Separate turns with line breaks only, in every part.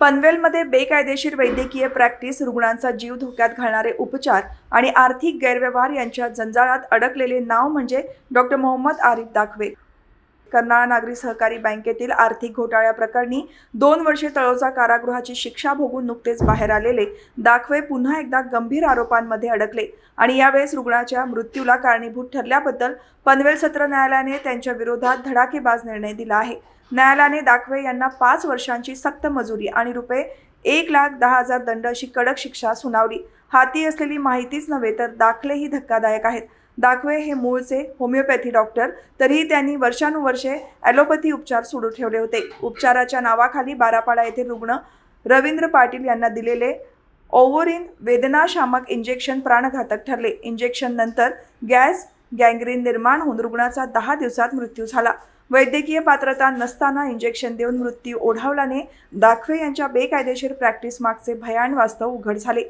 पनवेलमध्ये बेकायदेशीर वैद्यकीय प्रॅक्टिस रुग्णांचा जीव धोक्यात घालणारे उपचार आणि आर्थिक गैरव्यवहार यांच्या जंजाळात अडकलेले नाव म्हणजे डॉक्टर मोहम्मद आरिफ दाखवे. कर्नाळा नागरी सहकारी बँकेतील आर्थिक घोटाळ्याप्रकरणी दोन वर्षे तळोजा कारागृहाची शिक्षा भोगून नुकतेच बाहेर आलेले दाखवे पुन्हा एकदा गंभीर आरोपांमध्ये अडकले. आणि यावेळेस रुग्णाच्या मृत्यूला कारणीभूत ठरल्याबद्दल पनवेल सत्र न्यायालयाने त्यांच्या विरोधात धडाकेबाज निर्णय दिला आहे. न्यायालयाने दाखवे यांना पाच वर्षांची सक्त मजुरी आणि रुपये एक लाख दहा हजार दंड अशी कडक शिक्षा सुनावली. हाती असलेली माहितीच नव्हे तर दाखलेही धक्कादायक आहेत. दाखवे हे मूळचे होमिओपॅथी डॉक्टर. तरीही त्यांनी वर्षानुवर्षे ॲलोपॅथी उपचार सुरू ठेवले होते. उपचाराच्या नावाखाली बारापाडा येथील रुग्ण रवींद्र पाटील यांना दिलेले ओव्हरिन वेदनाशामक इंजेक्शन प्राणघातक ठरले. इंजेक्शन नंतर गॅस गँग्रीन निर्माण होऊन रुग्णाचा दहा दिवसात मृत्यू झाला. वैद्यकीय पात्रता नसताना इंजेक्शन देऊन मृत्यू ओढावल्याने दाखवे यांच्या बेकायदेशीर प्रॅक्टिस मागचे भयान वास्तव उघड झाले.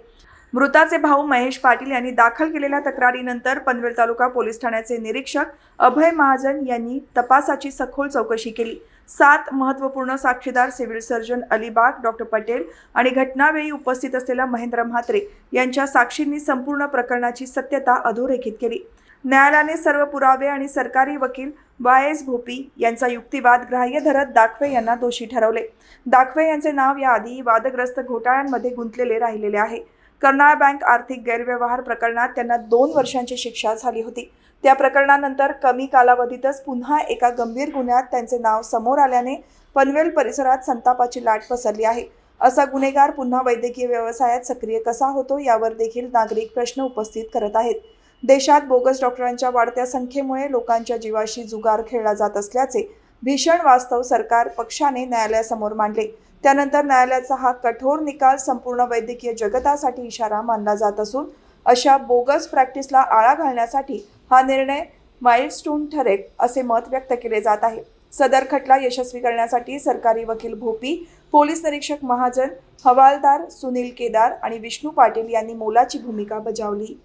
मृताचे भाऊ महेश पाटील यांनी दाखल केलेल्या तक्रारीनंतर पनवेल तालुका पोलीस ठाण्याचे निरीक्षक अभय महाजन यांनी तपासाची सखोल चौकशी केली. सात महत्त्वपूर्ण साक्षीदार civil surgeon Alibag doctor Patel आणि घटनावेळी उपस्थित असलेला महेंद्र म्हात्रे यांच्या साक्षींनी संपूर्ण प्रकरणाची सत्यता अधोरेखित केली. न्यायालयाने सर्व पुरावे आणि सरकारी वकील वाय एस भोपी यांचा युक्तिवाद ग्राह्य धरत दाखवे यांना दोषी ठरवले. दाखवे यांचे नाव याआधी वादग्रस्त घोटाळ्यांमध्ये गुंतलेले राहिलेले आहे. कर्नाळ बँक आर्थिक गैरव्यवहार प्रकरणात त्यांना दोन वर्षांची शिक्षा झाली होती. त्या प्रकरणानंतर कमी कालावधीतच पुन्हा एका गंभीर गुन्ह्यात त्यांचे नाव समोर आल्याने पनवेल परिसरात संतापाची लाट पसरली आहे. असा गुन्हेगार पुन्हा वैद्यकीय व्यवसायात सक्रिय कसा होतो यावर देखील नागरिक प्रश्न उपस्थित करत आहेत. देशात बोगस डॉक्टरांच्या वाढत्या संख्येमुळे लोकांच्या जीवाशी जुगार खेळला जात असल्याचे भीषण वास्तव सरकार पक्षाने न्यायालयासमोर मांडले. त्यानंतर न्यायालयाचा हा कठोर निकाल संपूर्ण वैद्यकीय जगतासाठी इशारा मानला जात असून अशा बोगस प्रॅक्टिसला आळा घालण्यासाठी हा निर्णय माइलस्टोन ठरेल असे मत व्यक्त केले जात आहे. सदर खटला यशस्वी करण्यासाठी सरकारी वकील भोपी पोलीस निरीक्षक महाजन हवालदार सुनील केदार आणि विष्णू पाटील यांनी मोलाची भूमिका बजावली.